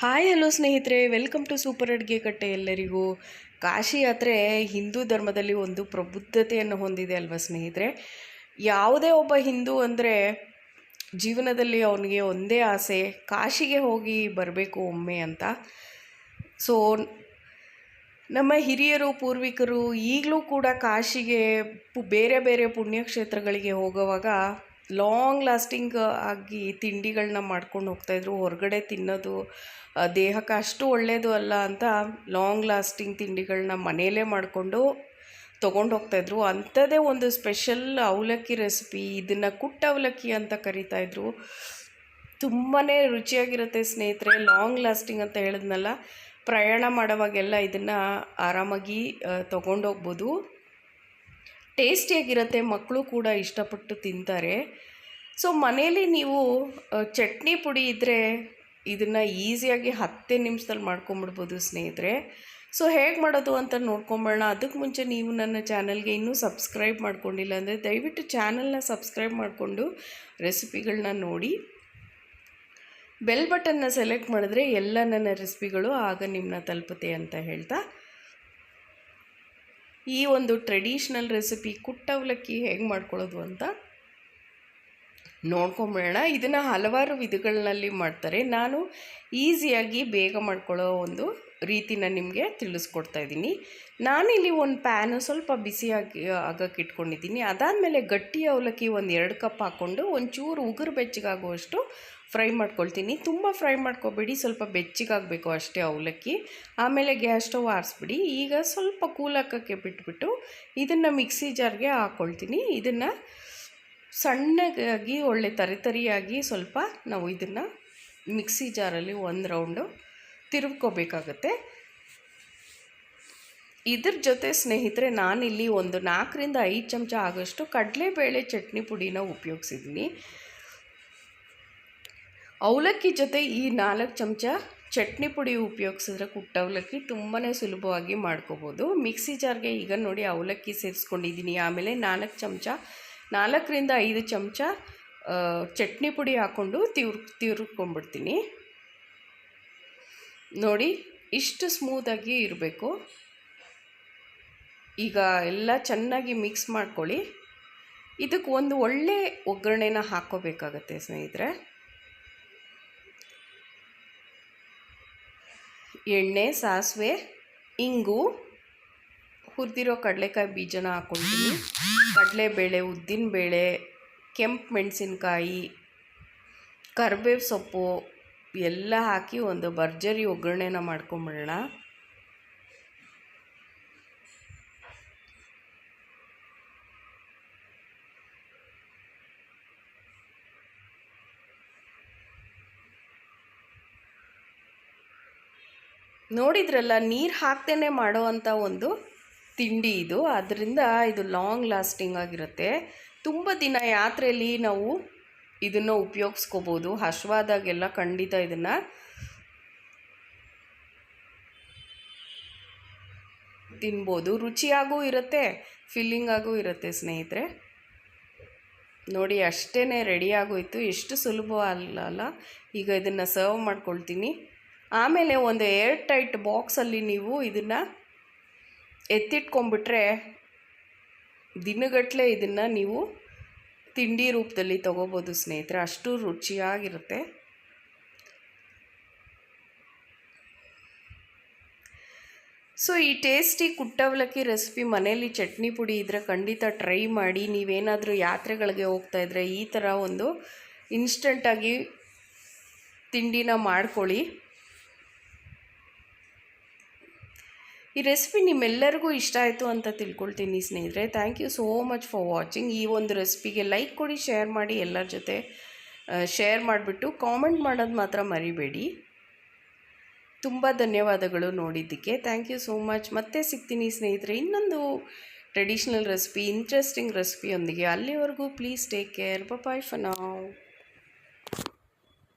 Hi hello ಸ್ನೇಹಿತರೆ. Welcome to super Aduge Katte ಎಲ್ಲರಿಗೂ. ಕಾಶಿ ಯಾತ್ರೆ ಹಿಂದೂ ಧರ್ಮದಲ್ಲಿ ಒಂದು ಪ್ರಬುದ್ಧತೆಯನ್ನು ಹೊಂದಿದೆ ಅಲ್ವಾ ಸ್ನೇಹಿತರೆ? ಯಾವುದೇ ಒಬ್ಬ ಹಿಂದೂ ಅಂದರೆ ಜೀವನದಲ್ಲಿ ಅವನಿಗೆ ಒಂದೇ ಆಸೆ, ಕಾಶಿಗೆ ಹೋಗಿ ಬರಬೇಕು ಒಮ್ಮೆ ಅಂತ. ಸೊ ನಮ್ಮ ಹಿರಿಯರು, ಪೂರ್ವಿಕರು ಈಗಲೂ ಕೂಡ ಕಾಶಿಗೆ ಬೇರೆ ಬೇರೆ ಪುಣ್ಯಕ್ಷೇತ್ರಗಳಿಗೆ ಹೋಗುವಾಗ ಲಾಂಗ್ ಲಾಸ್ಟಿಂಗ್ ಆಗಿ ತಿಂಡಿಗಳನ್ನ ಮಾಡ್ಕೊಂಡು ಹೋಗ್ತಾಯಿದ್ರು ಹೊರಗಡೆ ತಿನ್ನೋದು ದೇಹಕ್ಕೆ ಅಷ್ಟು ಒಳ್ಳೆಯದು ಅಲ್ಲ ಅಂತ ಲಾಂಗ್ ಲಾಸ್ಟಿಂಗ್ ತಿಂಡಿಗಳನ್ನ ಮನೆಯಲ್ಲೇ ಮಾಡಿಕೊಂಡು ತೊಗೊಂಡು ಹೋಗ್ತಾಯಿದ್ರು ಅಂಥದ್ದೇ ಒಂದು ಸ್ಪೆಷಲ್ ಅವಲಕ್ಕಿ ರೆಸಿಪಿ. ಇದನ್ನು ಕುಟ್ಟ ಅವಲಕ್ಕಿ ಅಂತ ಕರಿತಾಯಿದ್ರು ತುಂಬಾ ರುಚಿಯಾಗಿರುತ್ತೆ ಸ್ನೇಹಿತರೆ, ಲಾಂಗ್ ಲಾಸ್ಟಿಂಗ್ ಅಂತ ಹೇಳಿದ್ನಲ್ಲ, ಪ್ರಯಾಣ ಮಾಡೋವಾಗೆಲ್ಲ ಇದನ್ನು ಆರಾಮಾಗಿ ತೊಗೊಂಡೋಗ್ಬೋದು ಟೇಸ್ಟಿಯಾಗಿರುತ್ತೆ ಮಕ್ಕಳು ಕೂಡ ಇಷ್ಟಪಟ್ಟು ತಿಂತಾರೆ. ಸೊ ಮನೇಲಿ ನೀವು ಚಟ್ನಿ ಪುಡಿ ಇದ್ದರೆ ಇದನ್ನು ಈಸಿಯಾಗಿ ಹತ್ತೇ ನಿಮಿಷದಲ್ಲಿ ಮಾಡ್ಕೊಂಬಿಡ್ಬೋದು ಸ್ನೇಹಿತರೆ. ಸೊ, ಹೇಗೆ ಮಾಡೋದು ಅಂತ ನೋಡ್ಕೊಂಬೋಣ ಅದಕ್ಕೆ ಮುಂಚೆ ನೀವು ನನ್ನ ಚಾನಲ್ಗೆ ಇನ್ನೂ ಸಬ್ಸ್ಕ್ರೈಬ್ ಮಾಡ್ಕೊಂಡಿಲ್ಲ ಅಂದರೆ ದಯವಿಟ್ಟು ಚಾನಲ್ನ ಸಬ್ಸ್ಕ್ರೈಬ್ ಮಾಡಿಕೊಂಡು ರೆಸಿಪಿಗಳನ್ನ ನೋಡಿ. ಬೆಲ್ ಬಟನ್ನ ಸೆಲೆಕ್ಟ್ ಮಾಡಿದ್ರೆ ಎಲ್ಲ ನನ್ನ ರೆಸಿಪಿಗಳು ಆಗ ನಿಮ್ಮನ್ನ ತಲುಪುತ್ತೆ ಅಂತ ಹೇಳ್ತಾ ಈ ಒಂದು ಟ್ರೆಡಿಷ್ನಲ್ ರೆಸಿಪಿ ಕುಟ್ಟ ಅವಲಕ್ಕಿ ಹೇಗೆ ಮಾಡ್ಕೊಳ್ಳೋದು ಅಂತ ನೋಡ್ಕೊಂಬಿಡೋಣ ಇದನ್ನು ಹಲವಾರು ವಿಧಗಳಲ್ಲಿ ಮಾಡ್ತಾರೆ. ನಾನು ಈಸಿಯಾಗಿ ಬೇಗ ಮಾಡ್ಕೊಳ್ಳೋ ಒಂದು ರೀತಿನ ನಿಮಗೆ ತಿಳಿಸ್ಕೊಡ್ತಾ ಇದ್ದೀನಿ. ನಾನಿಲ್ಲಿ ಒಂದು ಪ್ಯಾನು ಸ್ವಲ್ಪ ಬಿಸಿಯಾಗಿ ಆಗಕ್ಕೆ ಇಟ್ಕೊಂಡಿದ್ದೀನಿ. ಅದಾದಮೇಲೆ ಗಟ್ಟಿ ಅವಲಕ್ಕಿ ಒಂದು ಎರಡು ಕಪ್ ಹಾಕ್ಕೊಂಡು ಒಂಚೂರು ಉಗುರು ಬೆಚ್ಚಗಾಗುವಷ್ಟು ಫ್ರೈ ಮಾಡ್ಕೊಳ್ತೀನಿ. ತುಂಬ ಫ್ರೈ ಮಾಡ್ಕೊಬೇಡಿ. ಸ್ವಲ್ಪ ಬೆಚ್ಚಗಾಗಬೇಕು ಅಷ್ಟೇ ಅವಲಕ್ಕಿ. ಆಮೇಲೆ ಗ್ಯಾಸ್ ಸ್ಟವ್ ಆರಿಸ್ಬಿಡಿ. ಈಗ ಸ್ವಲ್ಪ ಕೂಲ್ ಹಾಕೋಕ್ಕೆ ಬಿಟ್ಬಿಟ್ಟು ಇದನ್ನು ಮಿಕ್ಸಿ ಜಾರ್ಗೆ ಹಾಕ್ಕೊಳ್ತೀನಿ ಇದನ್ನು ಸಣ್ಣಗಾಗಿ, ಒಳ್ಳೆ ತರಿತರಿಯಾಗಿ ಸ್ವಲ್ಪ ನಾವು ಇದನ್ನು ಮಿಕ್ಸಿ ಜಾರಲ್ಲಿ ಒಂದು ರೌಂಡು ತಿರುಗ್ಕೋಬೇಕಾಗತ್ತೆ. ಇದ್ರ ಜೊತೆ ಸ್ನೇಹಿತರೆ, ನಾನಿಲ್ಲಿ ಒಂದು ನಾಲ್ಕರಿಂದ ಐದು ಚಮಚ ಆಗೋಷ್ಟು ಕಡಲೆಬೇಳೆ ಚಟ್ನಿ ಪುಡಿನ ಉಪಯೋಗಿಸಿದ್ದೀನಿ. ಅವಲಕ್ಕಿ ಜೊತೆ ಈ ನಾಲ್ಕು ಚಮಚ ಚಟ್ನಿ ಪುಡಿ ಉಪಯೋಗಿಸಿದ್ರೆ ಕುಟ್ಟ ಅವಲಕ್ಕಿ ತುಂಬಾ ಸುಲಭವಾಗಿ ಮಾಡ್ಕೋಬೋದು. ಮಿಕ್ಸಿ ಜಾರ್ಗೆ ಈಗ ನೋಡಿ ಅವಲಕ್ಕಿ ಸೇರಿಸ್ಕೊಂಡಿದ್ದೀನಿ. ಆಮೇಲೆ ನಾಲ್ಕು ಚಮಚ, ನಾಲ್ಕರಿಂದ ಐದು ಚಮಚ ಚಟ್ನಿ ಪುಡಿ ಹಾಕ್ಕೊಂಡು ತಿವ್ರ್ ತಿರ್ಕೊಂಬಿಡ್ತೀನಿ ನೋಡಿ, ಇಷ್ಟು ಸ್ಮೂತಾಗಿ ಇರಬೇಕು. ಈಗ ಎಲ್ಲ ಚೆನ್ನಾಗಿ ಮಿಕ್ಸ್ ಮಾಡ್ಕೊಳ್ಳಿ. ಇದಕ್ಕೆ ಒಂದು ಒಳ್ಳೆ ಒಗ್ಗರಣೆನ ಹಾಕ್ಕೋಬೇಕಾಗತ್ತೆ ಸ್ನೇಹಿತರೆ. ಎಣ್ಣೆ, ಸಾಸಿವೆ, ಇಂಗು, ಹುರಿದಿರೋ ಕಡಲೆಕಾಯಿ ಬೀಜನ ಹಾಕ್ಕೊಳ್ತೀನಿ ಕಡಲೆಬೇಳೆ, ಉದ್ದಿನಬೇಳೆ, ಕೆಂಪು ಮೆಣಸಿನ್ಕಾಯಿ, ಕರ್ಬೇವು ಸೊಪ್ಪು ಎಲ್ಲ ಹಾಕಿ ಒಂದು ಭರ್ಜರಿ ಒಗ್ಗರಣೆನ ಮಾಡ್ಕೊಂಬಿಡೋಣ. ನೋಡಿದ್ರಲ್ಲ, ನೀರು ಹಾಕ್ದೇ ಮಾಡೋವಂಥ ಒಂದು ತಿಂಡಿ ಇದು. ಅದರಿಂದ ಇದು ಲಾಂಗ್ ಲಾಸ್ಟಿಂಗ್ ಆಗಿರುತ್ತೆ. ತುಂಬ ದಿನ ಯಾತ್ರೆಯಲ್ಲಿ ನಾವು ಇದನ್ನು ಉಪಯೋಗಿಸ್ಕೋಬೋದು. ಹಶ್ವಾದಾಗೆಲ್ಲ ಖಂಡಿತ ಇದನ್ನು ತಿನ್ಬೋದು. ರುಚಿಯಾಗೂ ಇರುತ್ತೆ ಫಿಲ್ಲಿಂಗಾಗೂ ಇರುತ್ತೆ ಸ್ನೇಹಿತರೆ. ನೋಡಿ ಅಷ್ಟೇ ರೆಡಿ ಎಷ್ಟು ಸುಲಭ ಅಲ್ಲ. ಈಗ ಇದನ್ನು ಸರ್ವ್ ಮಾಡ್ಕೊಳ್ತೀನಿ. ಆಮೇಲೆ ಒಂದು ಏರ್ ಟೈಟ್ ಬಾಕ್ಸಲ್ಲಿ ನೀವು ಇದನ್ನು ಎತ್ತಿಟ್ಕೊಂಡ್ಬಿಟ್ರೆ ದಿನಗಟ್ಟಲೆ ಇದನ್ನು ನೀವು ತಿಂಡಿ ರೂಪದಲ್ಲಿ ತೊಗೋಬೋದು ಸ್ನೇಹಿತರೆ. ಅಷ್ಟು ರುಚಿಯಾಗಿರುತ್ತೆ. ಸೊ, ಈ ಟೇಸ್ಟಿ ಕುಟ್ಟವಲಕ್ಕಿ ರೆಸಿಪಿ ಮನೇಲಿ ಚಟ್ನಿ ಪುಡಿ ಇದ್ದರೆ ಖಂಡಿತ ಟ್ರೈ ಮಾಡಿ. ನೀವೇನಾದರೂ ಯಾತ್ರೆಗಳಿಗೆ ಹೋಗ್ತಾ ಇದ್ದರೆ ಈ ಥರ ಒಂದು ಇನ್ಸ್ಟಂಟಾಗಿ ತಿಂಡಿನ ಮಾಡ್ಕೊಳ್ಳಿ. ಈ ರೆಸಿಪಿ ನಿಮ್ಮೆಲ್ಲರಿಗೂ ಇಷ್ಟ ಆಯಿತು ಅಂತ ತಿಳ್ಕೊಳ್ತೀನಿ ಸ್ನೇಹಿತರೆ. Thank you so much for watching ಈ ಒಂದು ರೆಸಿಪಿಗೆ ಲೈಕ್ ಕೊಡಿ ಶೇರ್ ಮಾಡಿ, ಎಲ್ಲರ ಜೊತೆ ಶೇರ್ ಮಾಡಿಬಿಟ್ಟು ಕಾಮೆಂಟ್ ಮಾಡೋದು ಮಾತ್ರ ಮರಿಬೇಡಿ. ತುಂಬ ಧನ್ಯವಾದಗಳು ನೋಡಿದ್ದಕ್ಕೆ. ಥ್ಯಾಂಕ್ ಯು ಸೋ ಮಚ್ ಮತ್ತೆ ಸಿಗ್ತೀನಿ ಸ್ನೇಹಿತರೆ, ಇನ್ನೊಂದು ಟ್ರೆಡಿಷ್ನಲ್ ರೆಸಿಪಿ ಇಂಟ್ರೆಸ್ಟಿಂಗ್ ರೆಸಿಪಿಯೊಂದಿಗೆ ಅಲ್ಲಿವರೆಗೂ ಪ್ಲೀಸ್ ಟೇಕ್ ಕೇರ್ ಬಾಯ್ ಫರ್ ನಾವ್